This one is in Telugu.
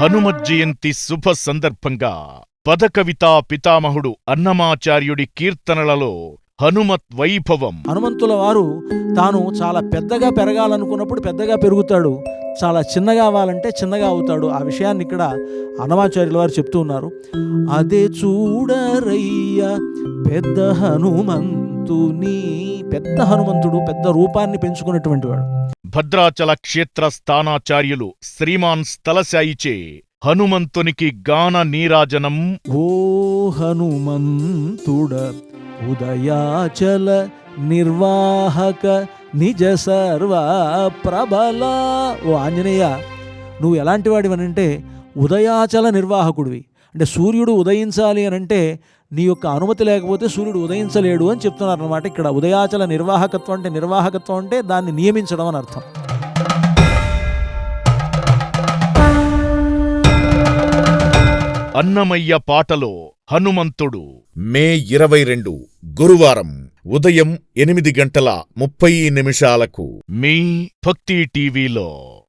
హనుమత్ జయంతి శుభ సందర్భంగా పదకవితా పితామహుడు అన్నమాచార్యుడి కీర్తనలలో హనుమత్ వైభవం. హనుమంతుల వారు తాను చాలా పెద్దగా పెరగాలనుకున్నప్పుడు పెద్దగా పెరుగుతాడు. చాలా చిన్నగా అవ్వాలంటే చిన్నగా అవుతాడు. ఆ విషయాన్ని ఇక్కడ అన్నమాచార్యుల వారు చెప్తూ ఉన్నారు. అదే చూడరయ్య పెద్ద హనుమంతుని పెద్ద హనుమంతుడు పెద్ద రూపాన్ని పెంచుకున్నటువంటి వాడు. భద్రాచల క్షేత్ర స్థానాచార్యులు శ్రీమాన్ స్థలశాయిచే హనుమంతునికి గాన నీరాజనం. ఓ హనుమంతుడ ఉదయాచల నిర్వాహక నిజ సర్వ ప్రబల. ఓ ఆంజనేయ నువ్వు ఎలాంటి వాడివనంటే ఉదయాచల నిర్వాహకుడివి. అంటే సూర్యుడు ఉదయించాలి అనంటే నీ యొక్క అనుమతి లేకపోతే సూర్యుడు ఉదయించలేడు అని చెప్తున్నారు అనమాట ఇక్కడ. ఉదయాచల నిర్వాహకత్వం అంటే నిర్వాహకత్వం అంటే దాన్ని నియమించడం అని అర్థం. అన్నమయ్య పాటలో హనుమంతుడు. మే ఇరవై రెండు గురువారం ఉదయం ఎనిమిది గంటల ముప్పై నిమిషాలకు. మీ భక్తి టీవీలో.